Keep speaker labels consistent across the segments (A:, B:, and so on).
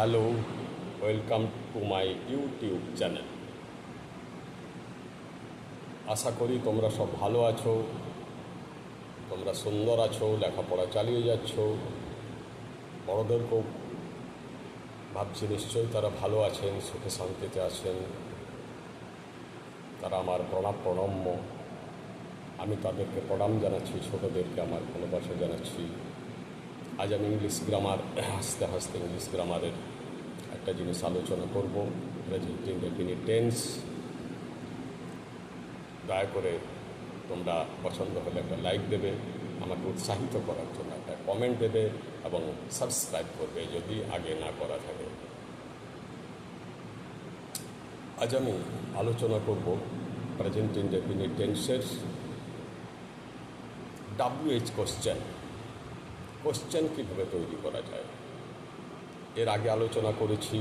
A: Hello welcome to my YouTube channel আশা করি তোমরা সব ভালো আছো, তোমরা সুন্দর আছো, লেখাপড়া চালিয়ে যাচ্ছ। বড়োদেরকেও ভাবছি নিশ্চয়ই তারা ভালো আছেন, সুখে শান্তিতে আছেন। তারা আমার প্রণাম প্রণম্য। আমি তাদেরকে প্রণাম জানাচ্ছি, ছোটোদেরকে আমার ভালোবাসা জানাচ্ছি। আজ আমি ইংলিশ গ্রামার হাসতে হাসতে ইংলিশ গ্রামারের একটা জিনিস আলোচনা করব। টেন্স দয়া করে তোমরা পছন্দ হলে একটা লাইক দেবে, আমাকে উৎসাহিত করার জন্য একটা কমেন্ট দেবে এবং সাবস্ক্রাইব করবে যদি আগে না করা থাকে। আজ আমি আলোচনা করব প্রেজেন্টিং ডেফিনিট টেন্সের ডাব্লিউএইচ কোশ্চেন কোশ্চেন কীভাবে তৈরি করা যায়? এর আগে আলোচনা করেছি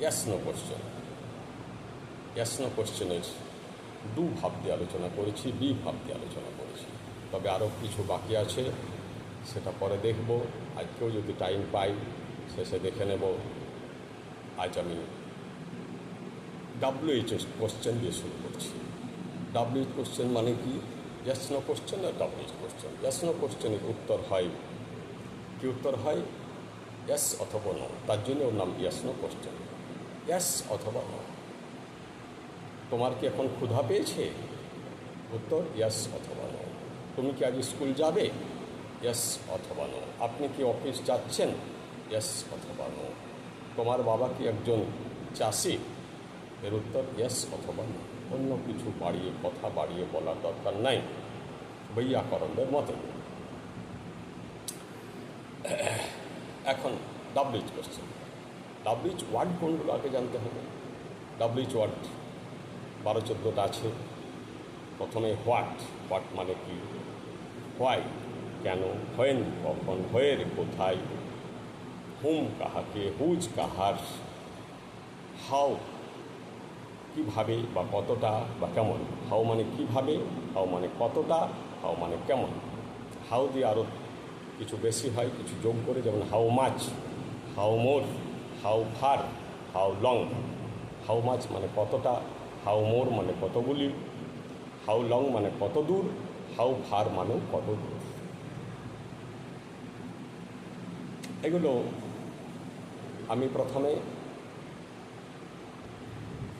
A: ইয়াসনো কোশ্চেন ইয়াসনো কোশ্চেনের ডু ভাব দিয়ে আলোচনা করেছি, বি ভাব দিয়ে আলোচনা করেছি। তবে আরও কিছু বাকি আছে, সেটা পরে দেখব। আজকেও যদি টাইম পাই শেষে দেখে নেব। আজ আমি ডাব্লিউএইচ কোশ্চেন দিয়ে শুরু করছি। ডাব্লিউএইচ কোশ্চেন মানে কি? ইয়াস নো কোশ্চেন আর ডাব্লিউএইচ কোশ্চেন ইয়াস নো কোশ্চেনের উত্তর হয় কি উত্তর হয় ইয়াস অথবা নো তার জন্য ওর নাম ইয়াস নো কোশ্চেন ইয়াস অথবা নো তোমার কি এখন ক্ষুধা পেয়েছে উত্তর ইয়াস অথবা নো তুমি কি আজ স্কুল যাবে ইয়াস অথবা নো আপনি কি অফিস যাচ্ছেন ইয়াস অথবা নো তোমার বাবা কি একজন চাষি এর উত্তর ইয়াস অথবা নো অন্য কিছু বাড়িয়ে, কথা বাড়িয়ে বলার দরকার নাই। বৈয়াকরণদের মতে এখন ডাব্লিউচ কোশ্চেন ডাব্লিউচ ওয়ার্ড কোনগুলো আগে জানতে হবে? ডাব্লিউচ ওয়ার্ড বারো চোদ্দোটা আছে। প্রথমে হোয়াট হোয়াট মানে কি? হোয়াই কেন হোয়েন কখন হোয়ের কোথায়? হুম কাহাকে হুজ কাহার? হাউ কীভাবে বা কতটা বা কেমন? হাউ মানে কীভাবে? হাউ মানে কতটা? হাউ মানে কেমন? হাউ দিয়ে আরও কিছু বেশি হয়, কিছু যোগ করে, যেমন how much how more how far how long. How much মানে কতটা? হাউ মোর মানে কতগুলি? হাউ লং মানে কত দূর? হাউ ফার মানে কত দূর? এগুলো আমি প্রথমে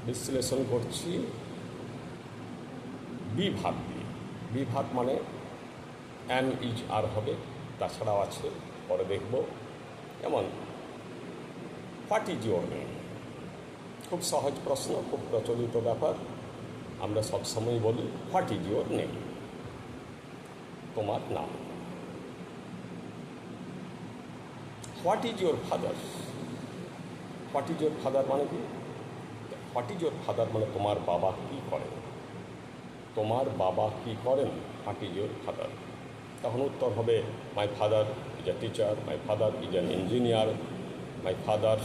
A: বিশ্লেষণ করছি বিভাগ দিয়ে। বিভাগ মানে অ্যান ইজ আর হবে, তাছাড়াও আছে, পরে দেখব। যেমন হোয়াট ইজ ইউর নেম খুব সহজ প্রশ্ন, খুব প্রচলিত ব্যাপার। আমরা সবসময় বলি হোয়াট ইজ ইউর নেম তোমার নাম। What is your father what is your father মানে কি? হোয়াট ইজ ইউর ফাদার মানে তোমার বাবা কী করেন? তোমার বাবা কী করেন? হোয়াট ইজ ইউর ফাদার তখন উত্তর হবে my father is a teacher my father is an engineer my father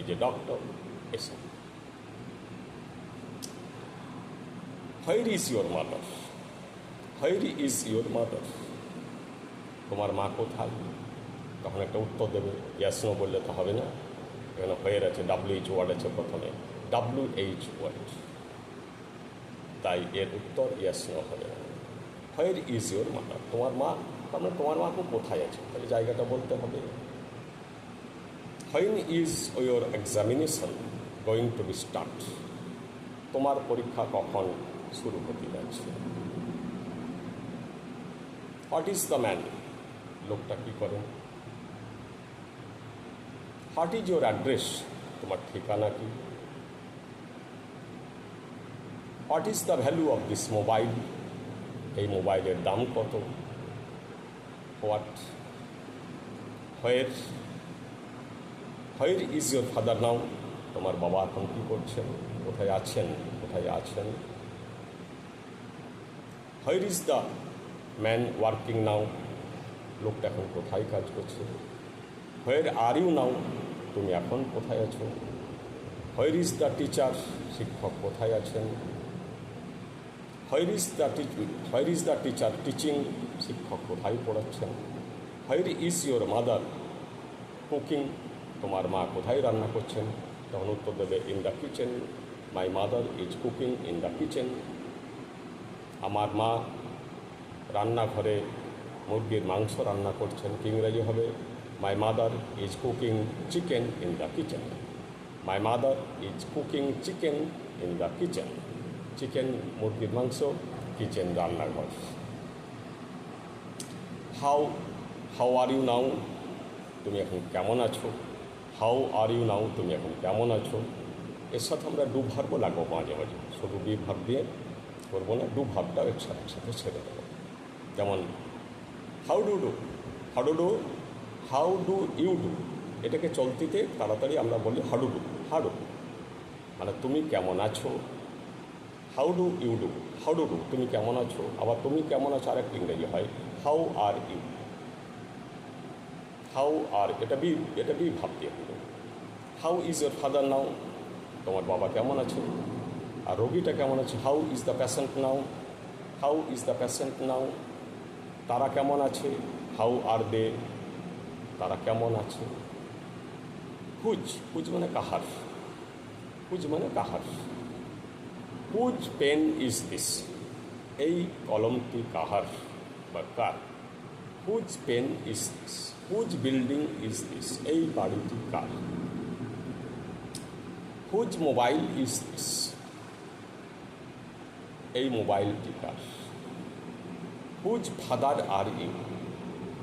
A: is a doctor এসব where is your mother where is your mother তোমার মা কোথায়? তখন একটা উত্তর দেবে ইয়াস নো বললে তো হবে না। এখানে হয়ের আছে ডাব্লিউএইচ ওয়ার্ড আছে প্রথমে। ডাব্লিউ এইচ ওয়ার্ড তাই এর উত্তর ইয়াস হবে। হোয়ার ইজ ইউর মাদার তোমার মা? মানে তোমার মা কোথায় আছে? তাহলে জায়গাটা বলতে হবে। When is your examination going to be start তোমার পরীক্ষা কখন শুরু হতে যাচ্ছে? হোয়াট ইজ দ্য ম্যান লোকটা কী করেন হোয়াট ইজ ইউর অ্যাড্রেস তোমার ঠিকানা কি? What is the value of this mobile এই মোবাইলের দাম কত? What where where is your father now তোমার বাবা এখন কী করছেন? কোথায় আছেন? কোথায় আছেন? Where is the man working now লোকটা এখন কোথায় কাজ করছে? হোয়ের আর ইউ নাও তুমি এখন কোথায় আছো? হোয়ের ইজ দ্য টিচার শিক্ষক কোথায় আছেন? Where is the where is the teacher teaching শিক্ষক কোথায় পড়াচ্ছেন where is your mother cooking তোমার মা কোথায় রান্না করছেন তখন উত্তর দেবে in the kitchen my mother is cooking in the kitchen আমার মা রান্নাঘরে মুরগির মাংস রান্না করছেন ইংরাজি হবে। My mother is cooking chicken in the kitchen my mother is cooking chicken in the kitchen chicken মুরগির মাংস, কিচেন রান্নাঘর how how are you now তুমি এখন কেমন আছো? হাউ আর ইউ নাও তুমি এখন কেমন আছো? এর সাথে আমরা ডু ভার্বও লাগবো মাঝে মাঝে। শুধু বি ভাব দিয়ে করব না ডু ভাবটাও একসাথে একসাথে ছেড়ে দেবো। যেমন how do do how do how do you do এটাকে চলতিতে তাড়াতাড়ি আমরা বলি হাডু ডু হাডু মানে তুমি কেমন আছো? How do you do how do do তুমি কেমন আছো? আবার তুমি কেমন আছো? আর একটা ইংরেজি হয় how are you how are এটা বি এটা বি ভাব দিয়ে হলো how is your father now তোমার বাবা কেমন আছে? আর রোগীটা কেমন আছে? How is the patient now how is the patient now তারা কেমন আছে? হাউ আর দে তারা কেমন আছে? হুজ হুজ মানে কাহার? হুজ মানে কাহার? হুজ পেন ইজ দিস এই কলমটি কাহার বা কার? Whose pen is this whose building is this এই বাড়িটি কার? হুজ মোবাইল ইজ দিস এই মোবাইলটি কার? হুজ ফাদার আর ইউ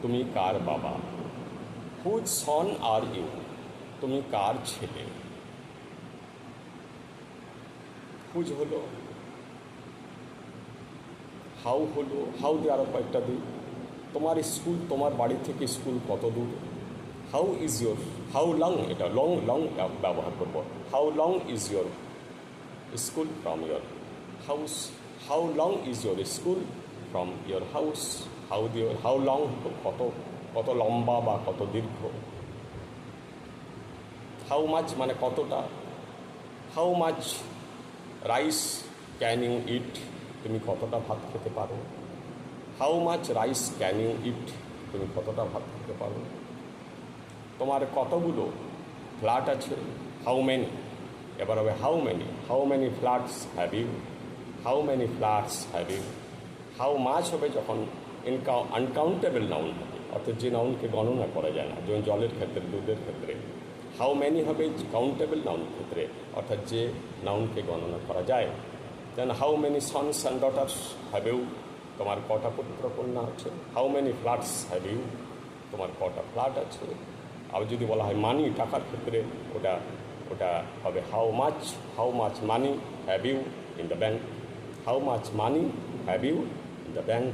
A: তুমি কার বাবা? হুজ সন আর ইউ তুমি কার ছেলে? হুজ হলো। হাউ হলো, হাউ দিয়ে আরও কয়েকটা দিই। তোমার স্কুল, তোমার বাড়ি থেকে স্কুল কত দূর? How is your, how long এটা, লং লং ব্যবহার করব। How long is your school from your house, how long is your school from your house, how দিয়ে, হাউ লং কত কত লম্বা বা কত দীর্ঘ? হাউ মাছ মানে কতটা? How much rice can you eat তুমি কতটা ভাত খেতে পারো? How much rice can you eat তুমি কতটা ভাত খেতে পারো? তোমার কতগুলো ফ্ল্যাট আছে? হাউ মেনি এবার হবে how many how many flats have you how many flats have you how much হবে যখন ইনকাউ আনকাউন্টেবল নাউন হবে? অর্থাৎ যে নাউনকে গণনা করা যায় না, যেমন জলের ক্ষেত্রে, দুধের ক্ষেত্রে। হাউ মেনি হবে কাউন্টেবল নাউন ক্ষেত্রে, অর্থাৎ যে নাউনকে গণনা করা যায়। Then how many sons and daughters have তোমার কটা পুত্র কন্যা আছে? How many flats have you তোমার কটা ফ্ল্যাট আছে? আর যদি বলা হয় মানি টাকার ক্ষেত্রে ওটা ওটা হবে how much how much money have you in the bank how much money have you in the bank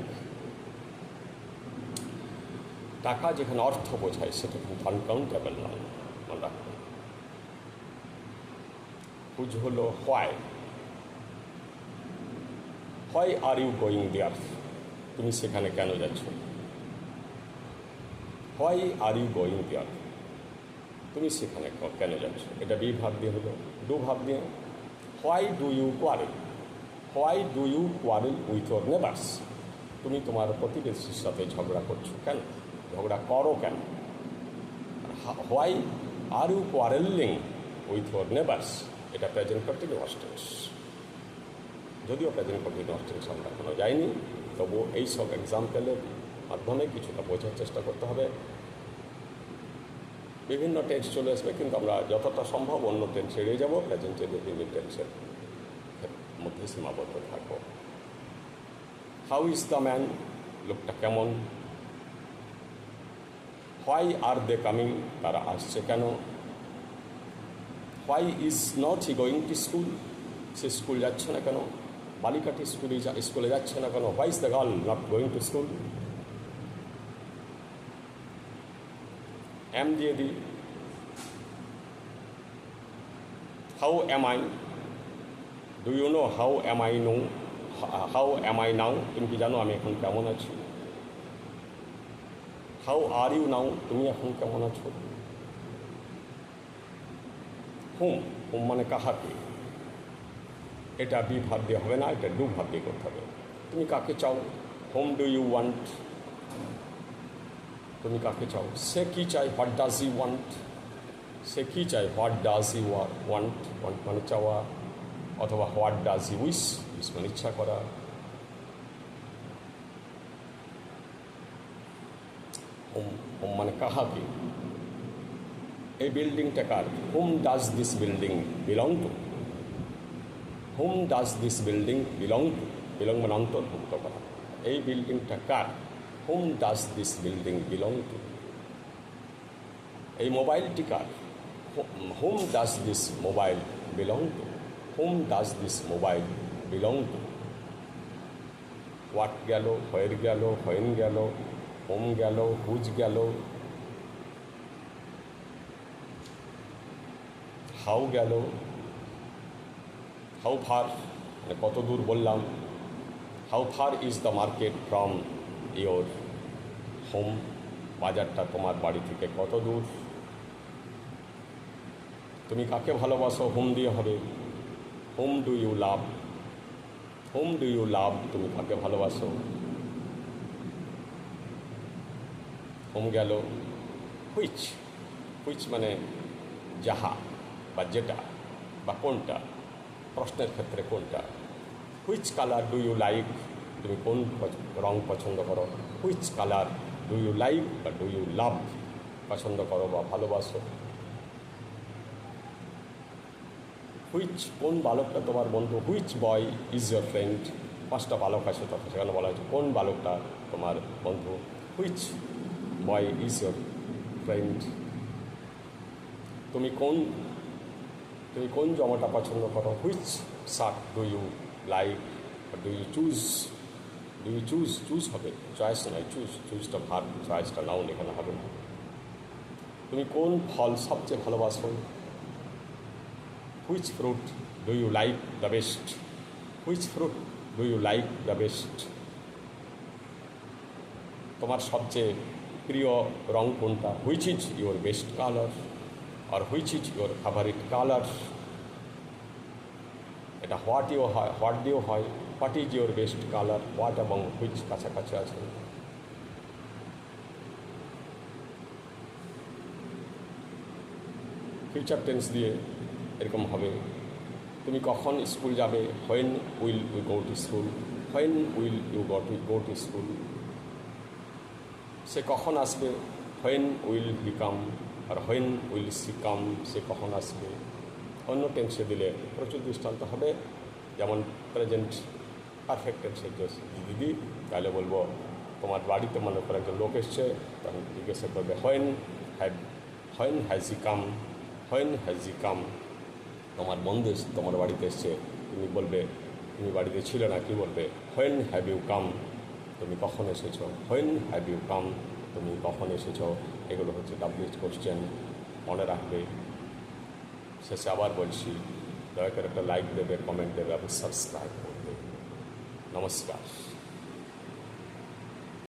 A: টাকা যেখানে অর্থ বোঝায় সেটা কিন্তু আনকাউন্টেবল নয় মনে রাখবেন হুজ হলো, why? Why are you going there? তুমি সেখানে কেন যাচ্ছ? Why are you going there? তুমি সেখানে কেন যাচ্ছ? এটা বি ভাব দিয়ে হলো, ডু ভাব দিয়ে। Why do you quarrel? Why do you quarrel with your neighbours? তুমি তোমার প্রতিবেশীর সাথে ঝগড়া করছ কেন? ঝগড়া করো কেন? Why are quarrelling with your neighbours এটা প্রেজেন্ট কন্টিনিউয়াস টেন্স যদিও প্রেজেন্ট কন্টিনিউয়াস টেন্স আমরা এখনও যাইনি। তবু এইসব এক্সাম্পলের মাধ্যমে কিছুটা বোঝার চেষ্টা করতে হবে। বিভিন্ন টেন্স চলে আসবে, কিন্তু আমরা যতটা সম্ভব অন্য টেন্স এড়িয়ে যাব। প্রেজেন্টের বিভিন্ন টেন্সের মধ্যে সীমাবদ্ধ থাকব। হাউ ইজ দ্য ম্যান লোকটা কেমন? হোয়াই আর দে কামিং তারা আসছে কেন? Why is not he going to school say school যাচ্ছে না কেন? বালিকাটি স্কুলে স্কুলে যাচ্ছে না কেন? Why is the girl not going to school am দিয়ে দিই। How am I do you know how am I know how am I now তুমি কি জানো আমি এখন কেমন আছি? হাউ আর ইউ নাও তুমি এখন কেমন আছো হুম হুম মানে কাহাকে এটা বি ভাব দিয়ে হবে না এটা ডু ভাব দিয়ে করতে হবে তুমি কাকে চাও হোম ডু ইউ ওয়ান্ট তুমি কাকে চাও সে কি চাই হোয়াট ডাজ ই ওয়ান্ট সে কি চাই what does he want want মানে চাওয়া অথবা what does he wish wish মানে ইচ্ছা করা হোম হোম মানে কাহাকে এই বিল্ডিংটা কার whom does this building belong to whom does this building belong to belong মানে অন্তর্ভুক্ত করা এই বিল্ডিংটা কার whom does this building belong to এই মোবাইলটি কার whom does this mobile belong to whom does this mobile belong to what গেল where গেল when গেল হোম গেল হুজ গেল। হাউ গেল। হাউ ফার মানে কত দূর বললাম। How far is the market from your home বাজারটা তোমার বাড়ি থেকে কত দূর? তুমি কাকে ভালোবাসো? হোম দিয়ে হবে। Whom do you love whom do you love তুমি কাকে ভালোবাসো? হোম গেল হুইচ হুইচ মানে যাহা বা যেটা বা কোনটা, প্রশ্নের ক্ষেত্রে কোনটা which colour do you like তুমি কোন রং পছন্দ করো which colour do you like বা ডু ইউ লাভ পছন্দ করো বা ভালোবাসো। হুইচ কোন বালকটা তোমার বন্ধু which boy is your friend পাঁচটা বালক আছে তখন সেখানে বলা হয়েছে কোন বালকটা তোমার বন্ধু which boy is your friend তুমি কোন তুমি কোন জামাটা পছন্দ করো? Which shirt do you like do you choose do you choose choose হবে। চয়েস নয় চুজ চুজটা ভার চয়েসটা নাও এখানে হবে না। তুমি কোন ফল সবচেয়ে ভালোবাসো? Which fruit do you like the best which fruit do you like the best তোমার সবচেয়ে প্রিয় রং কোনটা? Which is your best colour R which is your favourite colour এটা হোয়াট ইউ হয় হোয়াট দিয়েও হয় what is your best colour what এবং হুইচ কাছাকাছি আছে? ফিউচার টেন্স দিয়ে এরকম হবে। তুমি কখন স্কুল যাবে? When will you go to school when will you go to go to school সে কখন আসবে? হোয়েন উইল হি কাম আর হোয়েন উইল সি কাম সে কখন আসবে? অন্য টেন্সে দিলে প্রচুর দৃষ্টান্ত হবে। যেমন প্রেজেন্ট পারফেক্ট টেন্সের যে দিদি তাহলে বলব, তোমার বাড়িতে মনে করে একজন লোক এসছে, তখন জিজ্ঞাসা করবে when have when has come when has come তোমার বন্ধু তোমার বাড়িতে এসছে। তুমি বলবে, তুমি বাড়িতে ছিলে না? কি বলবে? হোয়েন হ্যাভ ইউ কাম তুমি কখন এসেছ? হোয়েন হ্যাভ ইউ কাম তুমি কখন এসেছ? এগুলো হচ্ছে ডাব্লিউএইচ কোশ্চেন মনে রাখবে। শেষে আবার বলছি, দয়া করে একটা লাইক দেবে কমেন্ট দেবে, এবং সাবস্ক্রাইব করবে। নমস্কার।